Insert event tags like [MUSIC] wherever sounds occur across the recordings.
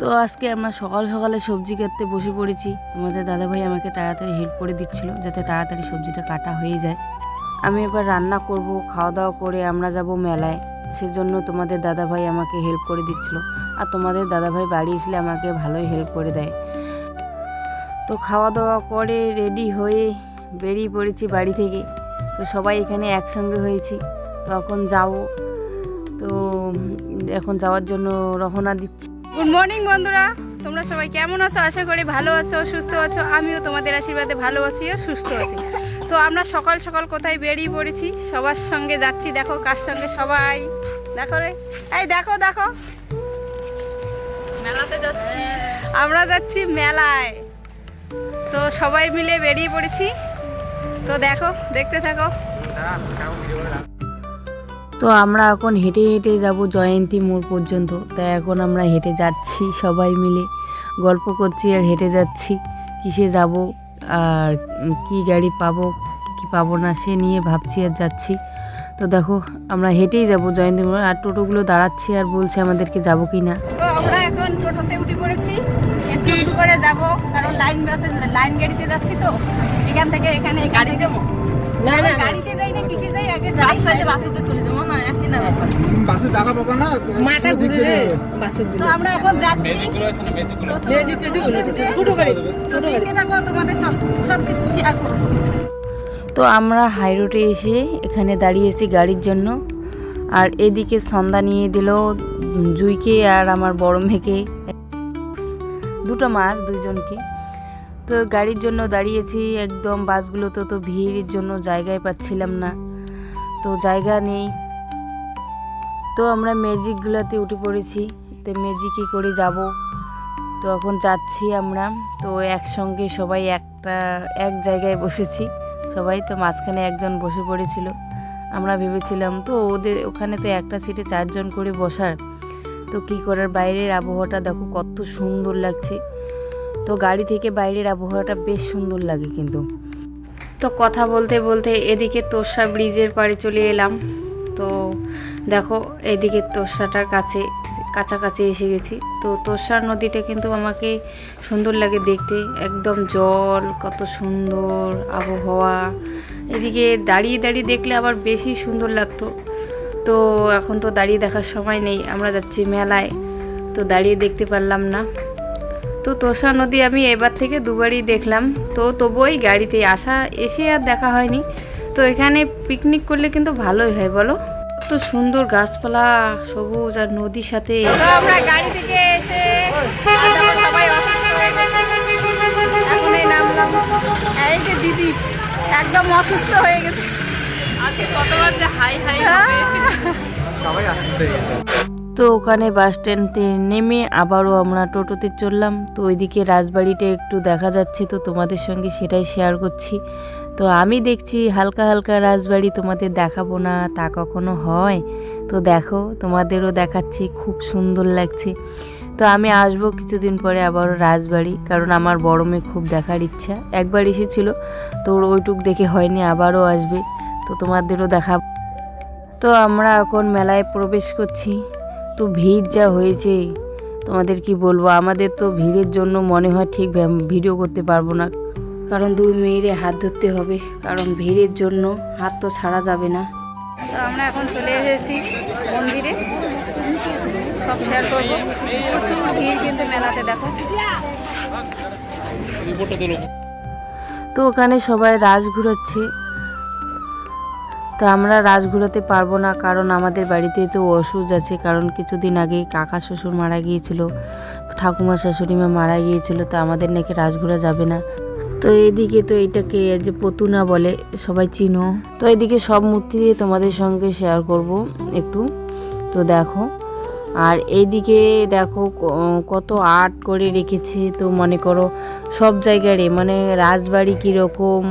তো আজকে আমরা সকাল সকালে সবজি কাটতে বসে পড়েছি। তোমাদের দাদাভাই আমাকে তাড়াতাড়ি হেল্প করে দিচ্ছিল যাতে তাড়াতাড়ি সবজিটা কাটা হয়ে যায়। আমি এবার রান্না করব খাওয়া দাওয়া করে আমরা যাব মেলায়। সেজন্য তোমাদের দাদাভাই আমাকে হেল্প করে দিচ্ছিল। আর তোমাদের দাদাভাই বাড়ি আসলে আমাকে ভালোই হেল্প করে দেয়। তো খাওয়া দাওয়া করে রেডি হয়ে বেরিয়ে পড়েছি বাড়ি থেকে। তো সবাই এখানে একসঙ্গে হয়েছি। তখন যাব। তো এখন যাওয়ার জন্য রওনা দিচ্ছি। গুড মর্নিং বন্ধুরা। তোমরা সবাই কেমন আছো? আশা করি ভালো আছো সুস্থ আছো। আমিও তোমাদের আশীর্বাদে ভালো আছি ও সুস্থ আছি। তো আমরা সকাল সকাল কোথায় বেরিয়ে পড়েছি? সবার সঙ্গে যাচ্ছি। দেখো কার সঙ্গে? সবাই। দেখো রে। এই দেখো দেখো। মেলাতে যাচ্ছি। আমরা যাচ্ছি মেলায়। তো সবাই মিলে বেরিয়ে পড়েছি। তো দেখো দেখতে থাকো। তো আমরা এখন হেঁটে হেঁটে যাব জয়ন্তী মোড় পর্যন্ত। তাই এখন আমরা হেঁটে যাচ্ছি সবাই মিলে। গল্প করছি আর হেঁটে যাচ্ছি। কিসে যাব আর কি গাড়ি পাবো কি পাবো না সে নিয়ে ভাবছি আর যাচ্ছি। তো দেখো আমরা হেঁটেই যাব জয়ন্তী মোড়। আর টোটোগুলো দাঁড়াচ্ছে আর বলছে আমাদেরকে যাব কি না। আমরা এখন টোটোতে উঠে পড়েছি। একটু একটু করে যাব কারণ লাইন বাসে লাইন গাড়িতে যাচ্ছি তো। এখান থেকে এখানে গাড়ি যাব। না না গাড়িতে যাই না কিসে যাই আগে যাই তাহলে বাসুতে চলে যাব না। বাসে পাবো না মাথা ঘুরে তো আমরা এখন যাচ্ছি। ছোট গাড়ি ছোট গাড়ি। তোমাদের সব সব কিছু শেয়ার করব তো আমরা হাই রোডে এসে এখানে দাঁড়িয়েছি গাড়ির জন্য। আর এদিকে সন্ধ্যা নিয়ে দিল জুইকে আর আমার বড় মেয়েকে। দুটো মাছ দুইজনকে। তো গাড়ির জন্য দাঁড়িয়েছি একদম বাসগুলোতে তো ভিড়ের জন্য জায়গায় পাচ্ছিলাম না। তো জায়গা নেই। তো আমরা ম্যাজিকগুলোতে উঠে পড়েছি। তো ম্যাজিকই করে যাব? তো এখন যাচ্ছি আমরা। তো একসঙ্গে সবাই একটা, এক জায়গায় বসেছি। সবাই তো মাঝখানে একজন বসে পড়েছিল। আমরা ভেবেছিলাম, তো ওদের ওখানে তো একটা সিটে চারজন করে বসার। তো কী করার? বাইরের আবহাওয়াটা দেখো কত সুন্দর লাগছে। তো গাড়ি থেকে বাইরের আবহাওয়াটা বেশ সুন্দর লাগে কিন্তু। তো কথা বলতে বলতে এদিকে তোষা ব্রিজের পাড়ে চলে এলাম। তো দেখো, এদিকে তোষাটার কাছে, কাছাকাছি এসে গেছি। তো তোষার নদীটা কিন্তু আমাকে সুন্দর লাগে দেখতে। একদম জল, কত সুন্দর আবহাওয়া। এদিকে দাঁড়িয়ে দাঁড়িয়ে দেখলে আবার বেশি সুন্দর লাগতো। তো এখন তো দাঁড়িয়ে দেখার সময় নেই, আমরা যাচ্ছি মেলায়। তো দাঁড়িয়ে দেখতে পারলাম না। তো তোষা নদী আমি এবার থেকে দুবারই দেখলাম। তো তবুই গাড়িতে আসা, এসে আর দেখা হয়নি। তো এখানে পিকনিক করলে কিন্তু ভালোই হয়, বলো? কত সুন্দর গাছপালা সবুজ আর নদীর সাথে। তো আমরা গাড়ি থেকে এসে সবাই হয়ে গেছে এখন এই নামলাম। এই যে দিদি একদম অসুস্থ হয়ে গেছে। কতবার যে হাই হাই সবাই আসতে তো ওখানে বাস স্ট্যান্ডে নেমে আবারও আমরা টোটোতে চললাম। তো ওইদিকে রাজবাড়িটা একটু দেখা যাচ্ছে তো তোমাদের সঙ্গে সেটাই শেয়ার করছি। তো আমি দেখছি হালকা হালকা রাজবাড়ি তোমাদের দেখাবো না, তা কখনো হয়? তো দেখো, তোমাদেরও দেখাচ্ছি, খুব সুন্দর লাগছে। তো আমি আসব কিছুদিন পরে আবারও রাজবাড়ি, কারণ আমার বড় মেয়ে খুব দেখার ইচ্ছা। একবার এসেছিল, তো ওর ওইটুক দেখে হয়নি, আবারও আসবে। তো তোমাদেরও দেখাবো। তো আমরা এখন মেলায় প্রবেশ করছি। তো ভিড় যা হয়েছে, তোমাদের কি বলব? আমাদের তো ভিড়ের জন্য মনে হয় ঠিক ভিডিও করতে পারব না। কারণ দুই মেয়েরে হাত ধরতে হবে কারণ ভিড়ের জন্য হাত তো ছাড়া যাবে না। তো আমরা এখন চলে এসেছি মন্দিরে। সব শেয়ার করব। প্রচুর ভিড় কিন্তু মেলাতে দেখো। তো ওখানে সবাই রাজ ঘুরাচ্ছে। তো আমরা রাজ ঘুরাতে পারব না কারণ আমাদের বাড়িতে তো অসুখ আছে কারণ কিছুদিন আগে কাকা শ্বশুর মারা গিয়েছিল ঠাকুমা শাশুড়িমা মারা গিয়েছিল তো আমাদের নাকি রাজ ঘোরা যাবে না। তো এদিকে তো এটাকে যে পতুনা বলে, সবাই চিনো। তো এদিকে সব মূর্তি দিয়ে তোমাদের সঙ্গে শেয়ার করব একটু। তো দেখো, আর এইদিকে দেখো কত আর্ট করে রেখেছে, তো মনে করো সব জায়গারে মানে রাজবাড়ি কীরকম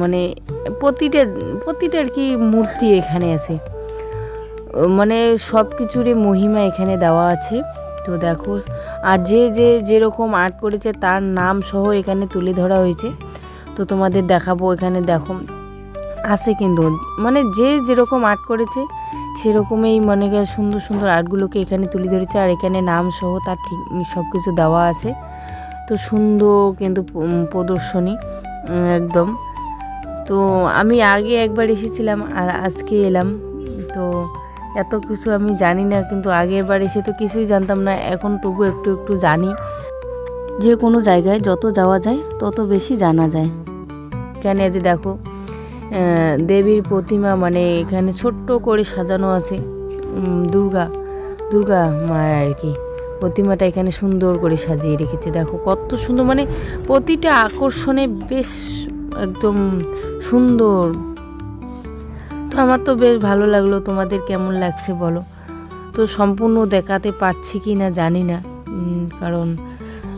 মানে প্রতিটা প্রতিটা আর কি মূর্তি এখানে আছে। মানে সব কিছুরই মহিমা এখানে দেওয়া আছে। তো দেখো, আর যে যে, যেরকম আর্ট করেছে তার নাম সহ এখানে তুলে ধরা হয়েছে। তো তোমাদের দেখাবো এখানে দেখো, আছে কিন্তু মানে যে যেরকম আর্ট করেছে, সেরকমই মনে সুন্দর সুন্দর আর্টগুলোকে এখানে তুলে ধরেছে। আর এখানে নাম সহ তার ঠিক সব কিছু দেওয়া আছে। তো সুন্দর কিন্তু প্রদর্শনী একদম। তো আমি আগে একবার এসেছিলাম আর আজকে এলাম। তো এত কিছু আমি জানি না, কিন্তু আগের বার এসে তো কিছুই জানতাম না, এখন তবু একটু একটু জানি। যে কোনো জায়গায় যত যাওয়া যায়, তত বেশি জানা যায়। কেন এদি দেখো দেবীর প্রতিমা মানে এখানে ছোট্ট করে সাজানো আছে দুর্গা দুর্গা মায়ের আর কি। প্রতিমাটা এখানে সুন্দর করে সাজিয়ে রেখেছে, দেখো কত সুন্দর মানে প্রতিটা আকর্ষণে বেশ একদম সুন্দর। তো আমার তো বেশ ভালো লাগল তোমাদের কেমন লাগছে বলো। তো সম্পূর্ণ দেখাতে পারছি কি না জানি না। কারণ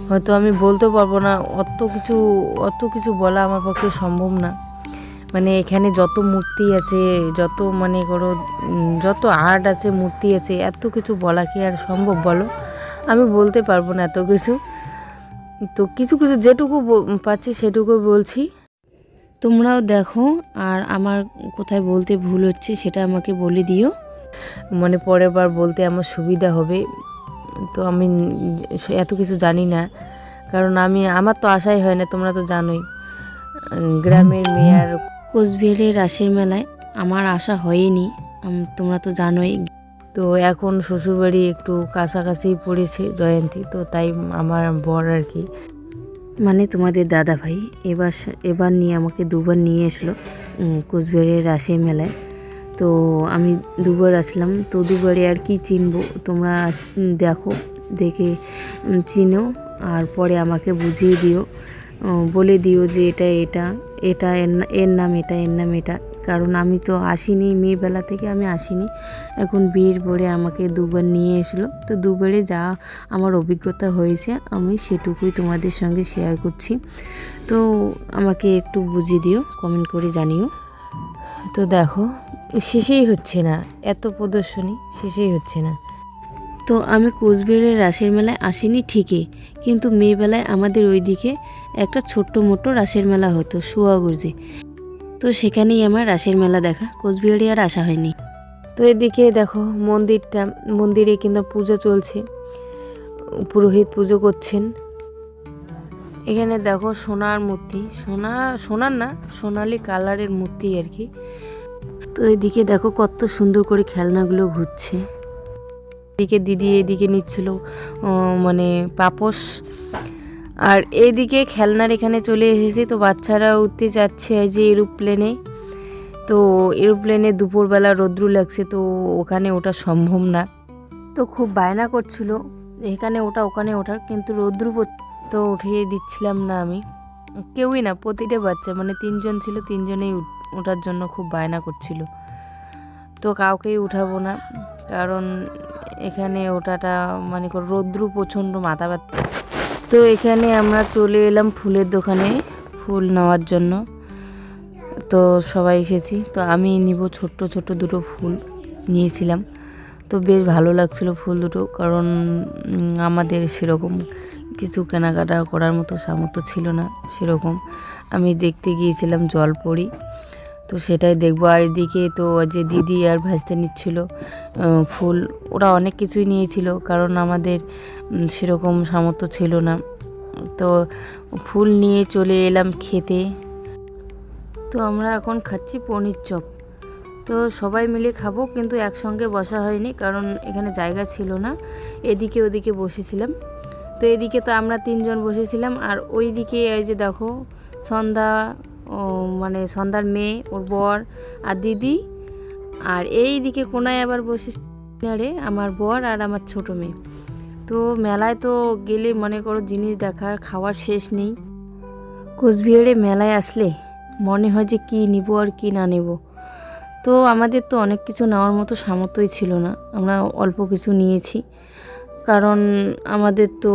হয়তো আমি বলতে পারব না, অত কিছু অত কিছু বলা আমার পক্ষে সম্ভব না। মানে এখানে যত মূর্তি আছে, যত মানে করো যত আর্ট আছে, মূর্তি আছে, এত কিছু বলা কি আর সম্ভব বলো? আমি বলতে পারব না এত কিছু। তো কিছু কিছু যেটুকু পাচ্ছি সেটুকু বলছি। তোমরাও দেখো আর আমার কোথায় বলতে ভুল হচ্ছে সেটা আমাকে বলে দিও। মানে পরের বার বলতে আমার সুবিধা হবে তো আমি এত কিছু জানি না। কারণ আমি আমার তো আশাই হয় না তোমরা তো জানোই। গ্রামের মেয়ে আর কোচবিহারের রাসের মেলায় আমার আশা হয়নি তোমরা তো জানোই। তো এখন শ্বশুরবাড়ি একটু কাছাকাছি পড়েছে জয়ন্তী তো তাই আমার বর আর কি মানে তোমাদের দাদা ভাই এবার এবার নিয়ে আমাকে দুবার নিয়ে এসলো কোচবিহারের রাশে মেলায়। তো আমি দুবার আসলাম, তো দুবারে আর কি চিনব? তোমরা দেখো, দেখে চিনো, আর পরে আমাকে বুঝিয়ে দিও। বলে দিও যে এটা এটা এটা এর নাম এটা, এর নাম এটা। কারণ আমি তো আসিনি, মেয়েবেলা থেকে আমি আসিনি। এখন বিয়ের পরে আমাকে দুবার নিয়ে এসলো। তো দুবারে যা আমার অভিজ্ঞতা হয়েছে, আমি সেটুকুই তোমাদের সঙ্গে শেয়ার করছি। তো আমাকে একটু বুঝিয়ে দিও কমেন্ট করে জানিও। তো দেখো, শেষেই হচ্ছে না, এত প্রদর্শনী, শেষেই হচ্ছে না। তো আমি কোচবিহারের রাসের মেলায় আসিনি ঠিকই, কিন্তু মেয়েবেলায় আমাদের ওইদিকে একটা ছোট্ট মোটো রাসের মেলা হতো, সুয়াগুর্জে। তো সেখানেই আমার রাসের মেলা দেখা। কোচবিহারে আর আসা হয়নি। তো এদিকে দেখো, মন্দিরটা, মন্দিরে কিন্তু পুজো চলছে। পুরোহিত পুজো করছেন। এখানে দেখো সোনার মূর্তি। সোনা, সোনার না, সোনালি কালারের মূর্তি আর কি। তো এদিকে দেখো কত সুন্দর করে খেলনাগুলো ঘুরছে। এদিকে দিদি এদিকে নিচ্ছিল মানে পাপস আর এদিকে খেলনার এখানে চলে এসেছি। তো বাচ্চারা উঠতে এই যে এরোপ্লেনে। তো এরোপ্লেনে দুপুরবেলা রৌদ্র লাগছে, তো ওখানে ওটা সম্ভব না। তো খুব বায়না করছিল, এখানে ওটা ওখানে ওঠার কিন্তু রৌদ্র তো উঠিয়ে দিচ্ছিলাম না আমি। কেউই না, প্রতিটা বাচ্চা মানে তিনজন ছিল, তিনজনেই ওঠার জন্য খুব বায়না করছিল। তো কাউকেই উঠাবো না, কারণ এখানে ওটাটা মানে রৌদ্র প্রচণ্ড মাথা ব্যথা। তো এখানে আমরা চলে এলাম ফুলের দোকানে ফুল নেওয়ার জন্য। তো সবাই এসেছি। তো আমি নিব ছোট্ট ছোট্ট দুটো ফুল নিয়েছিলাম। তো বেশ ভালো লাগছিল ফুল দুটো, কারণ আমাদের সেরকম কিছু কেনাকাটা করার মতো সামর্থ্য ছিল না সেরকম। আমি দেখতে গিয়েছিলাম জলপরি। তো সেটাই দেখব। আর এদিকে তো যে দিদি আর ভাজতে নিচ্ছিল ফুল, ওরা অনেক কিছুই নিয়েছিল, কারণ আমাদের সেরকম সামর্থ্য ছিল না। তো ফুল নিয়ে চলে এলাম খেতে। তো আমরা এখন খাচ্ছি পনির চপ। তো সবাই মিলে খাব, কিন্তু একসঙ্গে বসা হয়নি, কারণ এখানে জায়গা ছিল না। এদিকে ওদিকে বসেছিলাম। তো এদিকে তো আমরা তিনজন বসেছিলাম, আর ওই দিকে এই যে দেখো, সন্ধ্যা মানে সন্ধ্যার মেয়ে, ওর বর আর দিদি। আর এই দিকে কোনায় আবার বসে রে, আমার বর আর আমার ছোট মেয়ে। তো মেলায় তো গেলে মনে করো জিনিস দেখার, খাওয়ার শেষ নেই। কোচবিহারে মেলায় আসলে মনে হয় যে কী নিব আর কি না নেব। তো আমাদের তো অনেক কিছু নেওয়ার মতো সামর্থ্যই ছিল না, আমরা অল্প কিছু নিয়েছি। কারণ আমাদের তো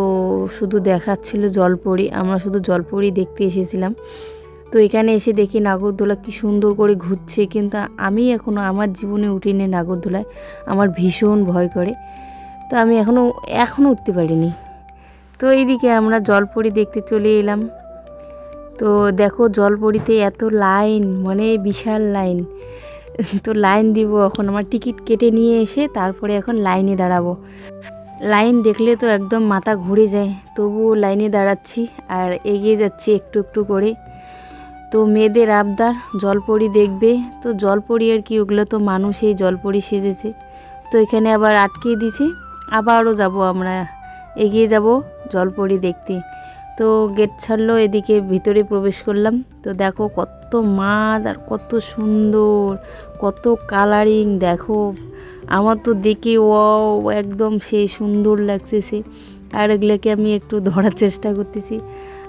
শুধু দেখার ছিল জলপরি, আমরা শুধু জলপরি দেখতে এসেছিলাম। তো এখানে এসে দেখি নাগরদোলা কি সুন্দর করে ঘুরছে, কিন্তু আমি এখনও আমার জীবনে উঠিনি নাগরদোলায়। আমার ভীষণ ভয় করে। তো আমি এখনও এখনও উঠতে পারিনি। তো এইদিকে আমরা জলপরি দেখতে চলে এলাম। তো দেখো জলপরিতে এত লাইন মানে বিশাল লাইন। তো লাইন দিব এখন, আমার টিকিট কেটে নিয়ে এসে তারপরে এখন লাইনে দাঁড়াবো। লাইন দেখলে তো একদম মাথা ঘুরে যায়, তবুও লাইনে দাঁড়াচ্ছি আর এগিয়ে যাচ্ছি একটু একটু করে। তো মেয়েদের আবদার, জলপরি দেখবে। তো জলপরি আর কি, ওগুলো তো মানুষই জলপরি সেজেছে। তো এখানে আবার আটকিয়ে দিছে। আবারও যাব আমরা, এগিয়ে যাব জলপরি দেখতে। তো গেট ছাড়লো, এদিকে ভিতরে প্রবেশ করলাম। তো দেখো কত মাছ আর কত সুন্দর, কত কালারিং, দেখো। আমার তো দেখে ও একদম সেই সুন্দর লাগতেছে। আর এগুলোকে আমি একটু ধরার চেষ্টা করতেছি।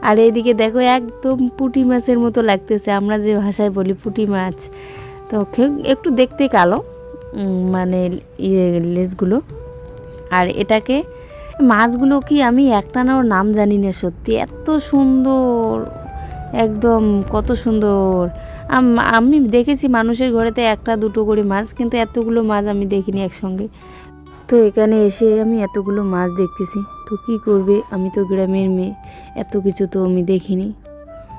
আর এইদিকে দেখো একদম পুঁটি মাছের মতো লাগতেছে। আমরা যে ভাষায় বলি পুঁটি মাছ, তো একটু দেখতে কালো মানে ইয়ে লেজগুলো আর এটাকে, মাছগুলো কি আমি একটানার নাম জানি না সত্যি। এত সুন্দর, একদম কত সুন্দর। আমি দেখেছি মানুষের ঘরেতে একটা দুটো করে মাছ, কিন্তু এতগুলো মাছ আমি দেখিনি একসঙ্গে। তো এখানে এসে আমি এতগুলো মাছ দেখতেছি। তো কি করবে? আমি তো গ্রামের মেয়ে। এত কিছু তো আমি দেখিনি।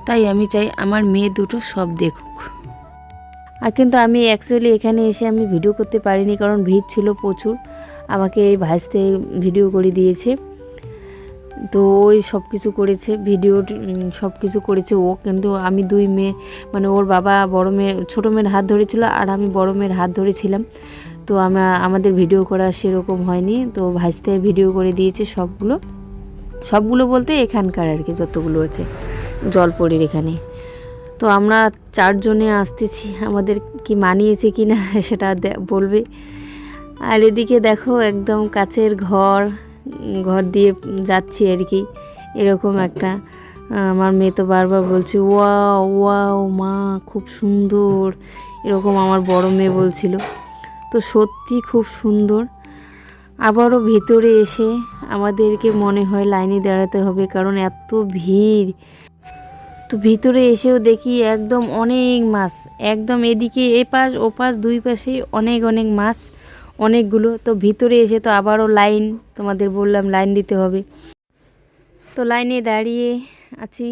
তাই আমি চাই আমার মেয়ে দুটো সব দেখুক। আর কিন্তু আমি অ্যাকচুয়ালি এখানে এসে আমি ভিডিও করতে পারিনি, কারণ ভিড় ছিল প্রচুর। আমাকে এই ভাইসতে ভিডিও করে দিয়েছে। তো ওই সব কিছু করেছে ভিডিও সব কিছু করেছে ও। কিন্তু আমি দুই মেয়ে মানে ওর বাবা বড় মেয়ে, ছোটো মেয়ের হাত ধরেছিল আর আমি বড় মেয়ের হাত ধরেছিলাম। তো আমা আমাদের ভিডিও করা সেরকম হয়নি। তো ভাইসতে ভিডিও করে দিয়েছে সবগুলো। সবগুলো বলতে এখানকার আর কি, যতগুলো আছে। জলপরির এখানে। তো আমরা চারজনে আসতেছি। আমাদের কি মানিয়েছে কি না [LAUGHS] সেটা বলবে। আর এদিকে দেখো, একদম কাছের ঘর ঘর দিয়ে যাচ্ছি আর কি। এরকম একটা, আমার মেয়ে তো বারবার বলছে ওয়া ওয়াও, মা, খুব সুন্দর। এরকম আমার বড় মেয়ে বলছিল। তো সত্যি খুব সুন্দর। আবারও ভেতরে এসে আমাদেরকে মনে হয় লাইনে দাঁড়াতে হবে, কারণ এত ভিড়। তো ভিতরে এসেও দেখি একদম অনেক মাছ, একদম এদিকে এ পাশ ও পাশ দুই পাশে অনেক অনেক মাছ, অনেকগুলো। তো ভিতরে এসে তো আবারও লাইন, তোমাদের বললাম লাইন দিতে হবে। তো লাইনে দাঁড়িয়ে আছি।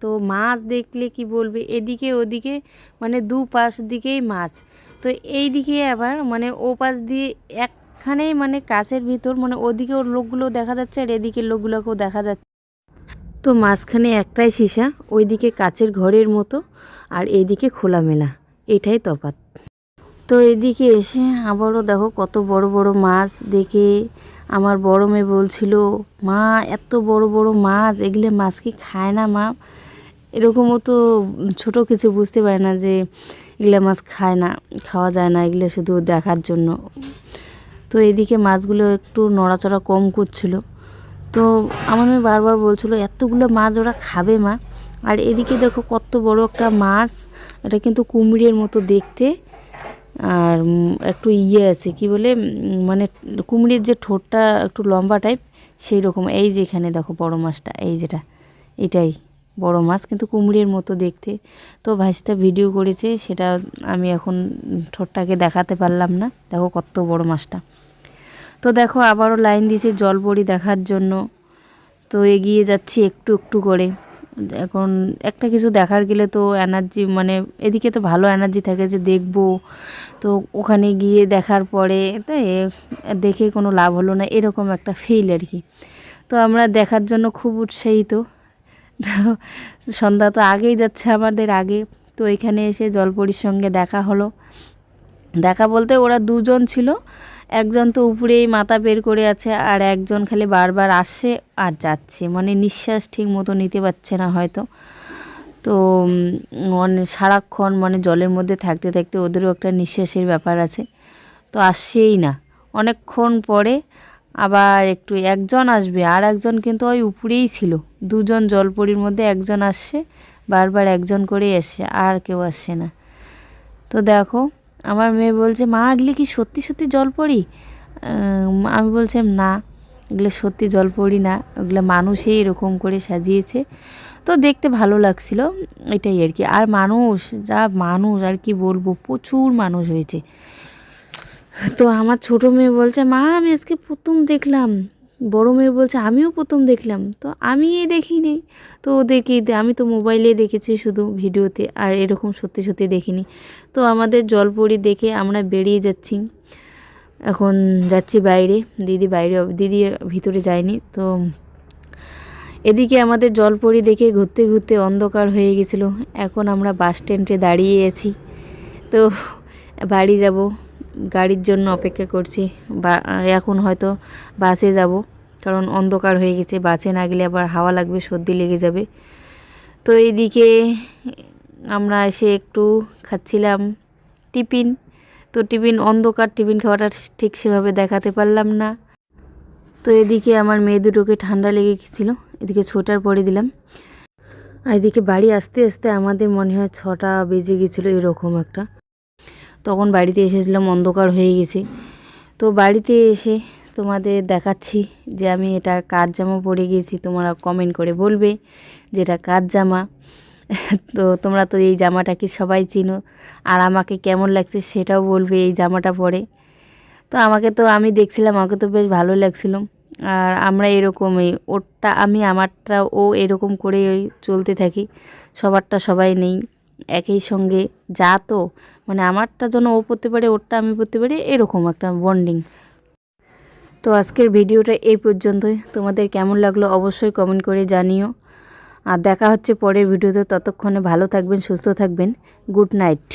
তো মাছ দেখলে কি বলবে? এদিকে ওদিকে মানে দু পাশ দিকেই মাছ। তো এই দিকে আবার মানে ও পাশ দিয়ে একখানেই মানে কাছের ভিতর মানে ওদিকে ওর লোকগুলো দেখা যাচ্ছে আর এদিকের লোকগুলোকেও দেখা যাচ্ছে। তো মাঝখানে একটাই সীসা, ওইদিকে কাচের ঘরের মতো আর এইদিকে খোলামেলা। এটাই তফাৎ। তো এদিকে এসে আবারও দেখো কত বড় বড় মাছ দেখে আমার বড় মেয়ে বলছিল, মা, এত বড় বড় মাছ, এগুলো মাছ কি খায় না মা? এরকমও তো ছোট কিছু বুঝতে পারে না যে এগুলো মাছ খায় না, খাওয়া যায় না, এগুলো শুধু দেখার জন্য। তো এদিকে মাছগুলো একটু নড়াচড়া কম করছিল। তো আমার মেয়ে বারবার বলছিল, এতগুলো মাছ ওরা খাবে মা? আর এদিকে দেখো কত বড় একটা মাছ, এটা কিন্তু কুমিরের মতো দেখতে। আর একটু ইয়ে আছে, কি বলে মানে কুমিরের যে ঠোঁটটা একটু লম্বা টাইপ সেই রকম এই যে এখানে দেখো বড় মাছটা, এই যেটা, এটাই। বড় মাছ, কিন্তু কুমিরের মতো দেখতে। তো ভাইসটা ভিডিও করেছে, সেটা আমি এখন ঠোঁটটাকে দেখাতে পারলাম না। দেখো কত বড় মাছটা। তো দেখো আবারও লাইন দিয়েছে জলপরি দেখার জন্য। তো এগিয়ে যাচ্ছি একটু একটু করে। এখন একটা কিছু দেখার গেলে তো এনার্জি মানে এদিকে তো ভালো এনার্জি থাকে যে দেখব। তো ওখানে গিয়ে দেখার পরে তো দেখে কোনো লাভ হলো না, এরকম একটা ফিল আর কি। তো আমরা দেখার জন্য খুব উৎসাহিত। সন্ধ্যা তো আগেই যাচ্ছে আমাদের আগে। তো এখানে এসে জলপরির সঙ্গে দেখা হলো। দেখা বলতে ওরা দুজন ছিল। একজন তো উপরেই মাথা বের করে আছে আর একজন খালি বারবার আসছে আর যাচ্ছে। মানে নিঃশ্বাস ঠিক মতো নিতে পারছে না হয়তো। তো মানে সারাক্ষণ মানে জলের মধ্যে থাকতে থাকতে ওদেরও একটা নিঃশ্বাসের ব্যাপার আছে। তো আসছেই না। অনেকক্ষণ পরে আবার একটু একজন আসবে, আর একজন কিন্তু ওই উপরেই ছিল। দুজন জলপরির মধ্যে একজন আসছে, বারবার একজন করেই আসছে, আর কেউ আসছে না। তো দেখো, আমার মেয়ে বলছে, মা, এগুলি কি সত্যি সত্যি জল পড়ি আমি বলছিলাম না, এগুলো সত্যি জল পড়ি না, ওগুলো মানুষই এরকম করে সাজিয়েছে। তো দেখতে ভালো লাগছিল, এটাই আর কি। আর মানুষ, যা মানুষ, আর কি বলব, প্রচুর মানুষ হয়েছে। তো আমার ছোট মেয়ে বলছে, মা, আমি আজকে প্রথম দেখলাম। বড় মেয়ে বলছে, আমিও প্রথম দেখলাম। তো আমি এই দেখিনি। তো দেখি আমি তো মোবাইলে দেখেছি শুধু ভিডিওতে, আর এরকম সত্যি সত্যি দেখিনি। তো আমাদের জলপরি দেখে আমরা বেরিয়ে যাচ্ছি। এখন যাচ্ছি বাইরে, দিদি বাইরে, দিদি ভিতরে যায়নি। তো এদিকে আমাদের জলপরি দেখে ঘুরতে ঘুরতে অন্ধকার হয়ে গেছিল। এখন আমরা বাস স্ট্যান্ডে দাঁড়িয়ে আছি। তো বাড়ি যাব। গাড়ির জন্য অপেক্ষা করছি। বা, এখন হয়তো বাসে যাব, কারণ অন্ধকার হয়ে গেছে। বাসে না গেলে আবার হাওয়া লাগবে, সর্দি লেগে যাবে। তো এইদিকে আমরা এসে একটু খাচ্ছিলাম টিফিন। তো টিফিন অন্ধকার, টিফিন খাওয়াটা ঠিক সেভাবে দেখাতে পারলাম না। তো এদিকে আমার মেয়ে দুটোকে ঠান্ডা লেগে গেছিল। এদিকে সোয়েটার পরে দিলাম। আর এদিকে বাড়ি আসতে আসতে আমাদের মনে হয় ছটা বেজে গেছিল, এরকম একটা। তখন বাড়িতে এসেছিলাম, অন্ধকার হয়ে গেছে। তো বাড়িতে এসে তোমাদের দেখাচ্ছি যে আমি এটা কাজ জামা পরে গিয়েছি তোমরা কমেন্ট করে বলবে যে এটা কাজ জামা। তো তোমরা তো এই জামাটাকে সবাই চিনো। আর আমাকে কেমন লাগছে সেটাও বলবে এই জামাটা পরে। তো আমাকে তো আমি দেখছিলাম, আমাকে তো বেশ ভালো লাগছিল। আর আমরা এরকমই ওরটা, আমি আমারটা, ও এরকম করে চলতে থাকি। সবারটা সবাই নেই। একই সঙ্গে যা তো মানে আমারটা যেন ও পড়তে পারে, ওরটা আমি পড়তে পারি, এরকম একটা বন্ডিং তো আজকের ভিডিওটা এই পর্যন্তই। তোমাদের কেমন লাগল অবশ্যই কমেন্ট করে জানিও। আর দেখা হচ্ছে পরের ভিডিওতে। ততক্ষণে ভালো থাকবেন, সুস্থ থাকবেন। Good night.